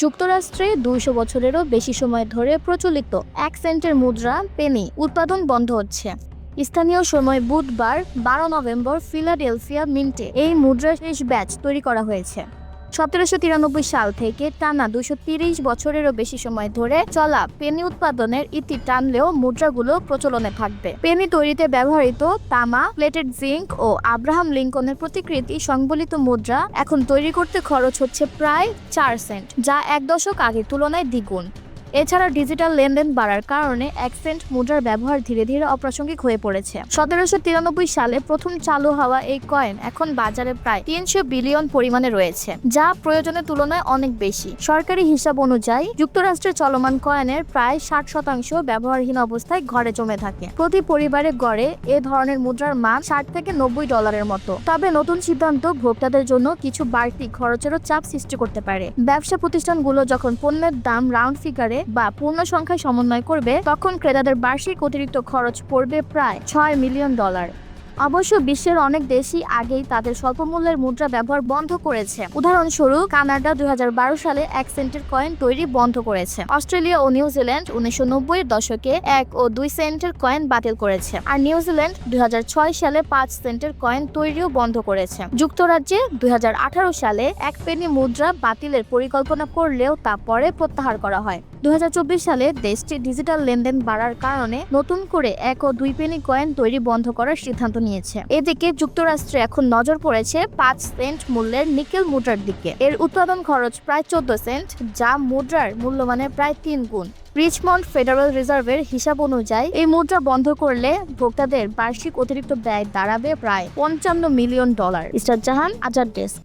যুক্তরাষ্ট্রে দুইশো বছরেরও বেশি সময় ধরে প্রচলিত এক সেন্টের মুদ্রা পেনি উৎপাদন বন্ধ হচ্ছে। স্থানীয় সময় বুধবার বারো নভেম্বর ফিলাডেলফিয়া মিন্টে এই মুদ্রা শেষ ব্যাচ তৈরি করা হয়েছে। সতেরোশো তিরানব্বই সাল থেকে টানা দুশো তিরিশ বছরেরও বেশি সময় ধরে চলা পেনি উৎপাদনের ইতি টানলেও মুদ্রাগুলো প্রচলনে থাকবে। পেনি তৈরিতে ব্যবহৃত তামা, প্লেটেড জিঙ্ক ও আব্রাহাম লিঙ্কনের প্রতিকৃতি সংবলিত মুদ্রা এখন তৈরি করতে খরচ হচ্ছে প্রায় চার সেন্ট, যা এক দশক আগে তুলনায় দ্বিগুণ। এছাড়া ডিজিটাল লেনদেন বাড়ার কারণে এক সেন্ট মুদ্রার ব্যবহার ধীরে ধীরে অপ্রাসঙ্গিক হয়ে পড়েছে। সতেরোশো তিরানব্বই সালে প্রথম চালু হওয়া এই কয়েন এখন বাজারে প্রায় তিনশো বিলিয়ন পরিমাণে রয়েছে, যা প্রয়োজনের তুলনায় অনেক বেশি। সরকারি হিসাব অনুযায়ী, যুক্তরাষ্ট্রের চলমান কয়েনের প্রায় ষাট শতাংশ ব্যবহারহীন অবস্থায় ঘরে জমে থাকে। প্রতি পরিবারে গড়ে এ ধরনের মুদ্রার মান ষাট থেকে নব্বই ডলারের মতো। তবে নতুন সিদ্ধান্ত ভোক্তাদের জন্য কিছু বাড়তি খরচেরও চাপ সৃষ্টি করতে পারে। ব্যবসা প্রতিষ্ঠানগুলো যখন পণ্যের দাম রাউন্ড ফিগারে বা পূর্ণ সংখ্যায় সমন্বয় করবে, তখন ক্রেতাদের বার্ষিক অতিরিক্ত খরচ পড়বে প্রায় ছয় মিলিয়ন ডলার। অবশ্য বিশ্বের অনেক দেশই আগেই তাদের স্বল্পমূল্যের মুদ্রা ব্যবহার বন্ধ করেছে। উদাহরণস্বরূপ, কানাডা দুই হাজার বারো সালে এক সেন্টের কয়েন তৈরি বন্ধ করেছে। অস্ট্রেলিয়া ও নিউজিল্যান্ড উনিশশো নব্বই দশকে এক ও দুই সেন্টের কয়েন বাতিল করেছে। আর নিউজিল্যান্ড দুই হাজার ছয় সালে পাঁচ সেন্টের কয়েন তৈরিও বন্ধ করেছে। যুক্তরাজ্যে দুই হাজার আঠারো সালে এক পেনি মুদ্রা বাতিলের পরিকল্পনা করলেও তা পরে প্রত্যাহার করা হয়। দুই সালে দেশটি ডিজিটাল লেনদেন বাড়ার কারণে নতুন করে এক ও দুই পেনি কয়েন তৈরি বন্ধ করার সিদ্ধান্ত নিয়েছে। এদিকে যুক্তরাষ্ট্রে এখন নজর পড়েছে পাঁচ সেন্ট মূল্যের নিকেল মুদ্রার দিকে। এর উৎপাদন খরচ প্রায় চোদ্দ সেন্ট, যা মুদ্রার মূল্যমানের প্রায় তিন গুণ। রিচমন্ড ফেডারেল রিজার্ভের হিসাব অনুযায়ী এই মুদ্রা বন্ধ করলে ভোক্তাদের বার্ষিক অতিরিক্ত ব্যয় দাঁড়াবে প্রায় পঞ্চান্ন মিলিয়ন ডলার। ইস্টার জাহান, আজাদ ডেস্ক।